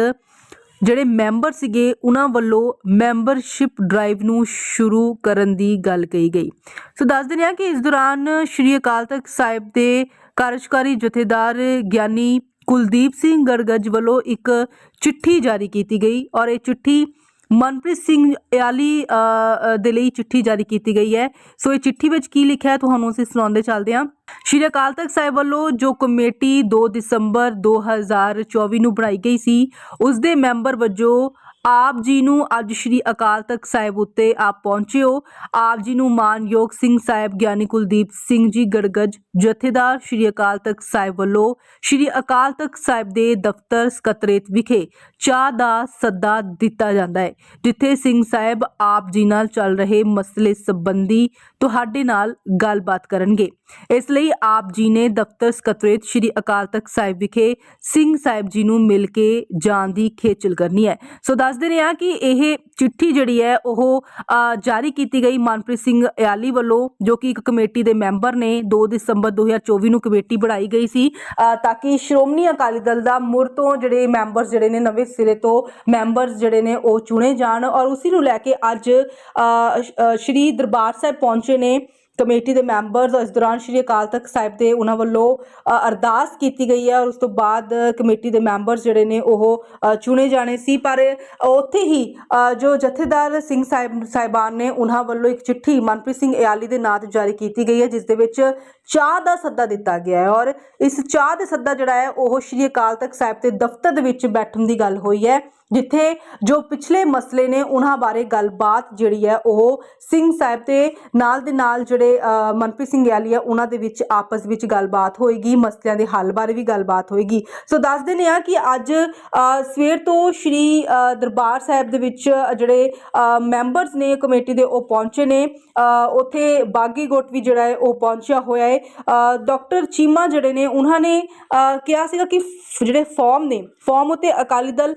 ਜਿਹੜੇ ਮੈਂਬਰ ਸੀਗੇ, ਉਹਨਾਂ ਵੱਲੋਂ ਮੈਂਬਰਸ਼ਿਪ ਡਰਾਈਵ ਨੂੰ ਸ਼ੁਰੂ ਕਰਨ ਦੀ ਗੱਲ ਕਹੀ ਗਈ। ਸੋ ਦੱਸ ਦਿੰਦੇ ਹਾਂ ਕਿ ਇਸ ਦੌਰਾਨ ਸ਼੍ਰੀ ਅਕਾਲ ਤਖਤ ਸਾਹਿਬ ਦੇ ਕਾਰਜਕਾਰੀ ਜਥੇਦਾਰ ਗਿਆਨੀ ਕੁਲਦੀਪ ਸਿੰਘ ਗੜਗੜ ਵੱਲੋਂ ਇੱਕ ਚਿੱਠੀ ਜਾਰੀ ਕੀਤੀ ਗਈ ਔਰ ਇਹ ਚਿੱਠੀ ਮਨਪ੍ਰੀਤ ਸਿੰਘ ਇਆਲੀ ਦੇ ਲਈ ਚਿੱਠੀ ਜਾਰੀ ਕੀਤੀ ਗਈ ਹੈ। ਸੋ ਇਹ ਚਿੱਠੀ ਵਿੱਚ ਕੀ ਲਿਖਿਆ ਹੈ, ਤੁਹਾਨੂੰ ਅਸੀਂ ਸੁਣਾਉਂਦੇ ਚੱਲਦੇ ਹਾਂ। ਸ਼੍ਰੀ ਅਕਾਲ ਤਖਤ ਸਾਹਿਬ ਵੱਲੋਂ ਜੋ ਕਮੇਟੀ 2 ਦਸੰਬਰ 2024 ਨੂੰ ਬਣਾਈ ਗਈ ਸੀ ਉਸ ਦੇ ਮੈਂਬਰ ਵਜੋਂ ਆਪ ਜੀ ਨੂੰ ਅੱਜ ਸ਼੍ਰੀ ਅਕਾਲ ਤਖਤ ਸਾਹਿਬ ਉੱਤੇ ਆਪ ਪਹੁੰਚੇ ਹੋ ਆਪ ਜੀ ਨੂੰ ਮਾਨਯੋਗ ਸਿੰਘ ਸਾਹਿਬ ਗਿਆਨੀ ਕੁਲਦੀਪ ਸਿੰਘ ਜੀ ਗੜਗੜ ਜਥੇਦਾਰ ਸ਼੍ਰੀ ਅਕਾਲ ਤਖਤ ਸਾਹਿਬ ਵੱਲੋਂ ਸ਼੍ਰੀ ਅਕਾਲ ਤਖਤ ਸਾਹਿਬ ਦੇ ਦਫ਼ਤਰ ਸਕੱਤਰੇਤ ਵਿਖੇ ਚਾਹ ਦਾ ਸੱਦਾ ਦਿੱਤਾ ਜਾਂਦਾ ਹੈ, ਜਿੱਥੇ ਸਿੰਘ ਸਾਹਿਬ ਆਪ ਜੀ ਨਾਲ ਚੱਲ ਰਹੇ ਮਸਲੇ ਸੰਬੰਧੀ ਤੁਹਾਡੇ ਨਾਲ ਗੱਲਬਾਤ ਕਰਨਗੇ। ਇਸ ਲਈ ਆਪ ਜੀ ਨੇ ਦਫ਼ਤਰ ਸਕੱਤਰੇਤ ਸ਼੍ਰੀ ਅਕਾਲ ਤਖਤ ਸਾਹਿਬ ਵਿਖੇ ਸਿੰਘ ਸਾਹਿਬ ਜੀ ਨੂੰ ਮਿਲ ਕੇ ਜਾਣ ਦੀ ਖੇਚਲ ਕਰਨੀ ਹੈ। ਸੋ ਦੱਸਦੇ ਰਹੇ ਹਾਂ ਕਿ ਇਹ ਚਿੱਠੀ ਜਿਹੜੀ ਹੈ, ਉਹ ਜਾਰੀ ਕੀਤੀ ਗਈ ਮਨਪ੍ਰੀਤ ਸਿੰਘ ਇਆਲੀ ਵੱਲੋਂ, ਜੋ ਕਿ ਇੱਕ ਕਮੇਟੀ ਦੇ ਮੈਂਬਰ ਨੇ 2 ਦਸੰਬਰ 2024 ਨੂੰ ਕਮੇਟੀ ਬਣਾਈ ਗਈ ਸੀ ਤਾਂ ਕਿ ਸ਼੍ਰੋਮਣੀ ਅਕਾਲੀ ਦਲ ਦਾ ਮੁੜ ਤੋਂ ਜਿਹੜੇ ਮੈਂਬਰਸ ਜਿਹੜੇ ਨੇ, ਨਵੇਂ ਸਿਰੇ ਤੋਂ ਮੈਂਬਰਸ ਜਿਹੜੇ ਨੇ, ਉਹ ਚੁਣੇ ਜਾਣ ਔਰ ਉਸੇ ਨੂੰ ਲੈ ਕੇ ਅੱਜ ਸ਼੍ਰੀ ਦਰਬਾਰ ਸਾਹਿਬ ਪਹੁੰਚੇ ਨੇ ਕਮੇਟੀ ਦੇ ਮੈਂਬਰਸ ਇਸ ਦੌਰਾਨ ਸ਼੍ਰੀ ਅਕਾਲ ਤਖਤ ਸਾਹਿਬ ਦੇ ਉਹਨਾਂ ਵੱਲੋਂ ਅਰਦਾਸ ਕੀਤੀ ਗਈ ਹੈ ਔਰ ਉਸ ਤੋਂ ਬਾਅਦ ਕਮੇਟੀ ਦੇ ਮੈਂਬਰਸ ਜਿਹੜੇ ਨੇ ਉਹ ਚੁਣੇ ਜਾਣੇ ਸੀ। ਪਰ ਉੱਥੇ ਹੀ ਅ, ਜੋ ਜਥੇਦਾਰ ਸਿੰਘ ਸਾਹਿਬ ਸਾਹਿਬਾਨ ਨੇ ਉਹਨਾਂ ਵੱਲੋਂ ਇੱਕ ਚਿੱਠੀ ਮਨਪ੍ਰੀਤ ਸਿੰਘ ਇਆਲੀ ਦੇ ਨਾਂ ਤੇ ਜਾਰੀ ਕੀਤੀ ਗਈ ਹੈ ਜਿਸ ਦੇ ਵਿੱਚ ਚਾਹ ਦਾ ਸੱਦਾ ਦਿੱਤਾ ਗਿਆ ਹੈ ਔਰ ਇਸ ਚਾਹ ਦੇ ਸੱਦਾ ਜਿਹੜਾ ਹੈ ਉਹ ਸ਼੍ਰੀ ਅਕਾਲ ਤਖਤ ਸਾਹਿਬ ਦੇ ਦਫ਼ਤਰ ਦੇ ਵਿੱਚ ਬੈਠਣ ਦੀ ਗੱਲ ਹੋਈ ਹੈ। ਜਿੱਥੇ ਜੋ ਪਿਛਲੇ ਮਸਲੇ ਨੇ ਉਹਨਾਂ ਬਾਰੇ ਗੱਲਬਾਤ ਜਿਹੜੀ ਹੈ ਉਹ ਸਿੰਘ ਸਾਹਿਬ ਤੇ ਨਾਲ ਦੇ ਨਾਲ ਜਿਹੜੇ ਮਨਪ੍ਰੀਤ ਸਿੰਘ ਯਾਲੀ ਆ ਉਹਨਾਂ ਦੇ ਵਿੱਚ ਆਪਸ ਵਿੱਚ ਗੱਲਬਾਤ ਹੋਏਗੀ ਮਸਲਿਆਂ ਦੇ ਹੱਲ ਬਾਰੇ ਵੀ ਗੱਲਬਾਤ ਹੋਏਗੀ। ਸੋ ਦੱਸ ਦਿੰਦੇ ਆ ਕਿ ਅੱਜ ਸਵੇਰ ਤੋਂ ਸ਼੍ਰੀ ਦਰਬਾਰ ਸਾਹਿਬ ਦੇ ਵਿੱਚ ਜਿਹੜੇ ਮੈਂਬਰਸ ਨੇ ਕਮੇਟੀ ਦੇ ਉਹ ਪਹੁੰਚੇ ਨੇ। ਉੱਥੇ ਬਾਗੀ ਗੋਟ ਵੀ ਜਿਹੜਾ ਹੈ ਉਹ ਪਹੁੰਚਿਆ ਹੋਇਆ ਹੈ। ਅ, ਡਾਕਟਰ ਚੀਮਾ ਜਿਹੜੇ ਨੇ ਉਹਨਾਂ ਨੇ ਕਿਹਾ ਸੀਗਾ ਕਿ ਜਿਹੜੇ ਫਾਰਮ ਨੇ ਫਾਰਮ ਉਤੇ ਅਕਾਲੀ ਦਲ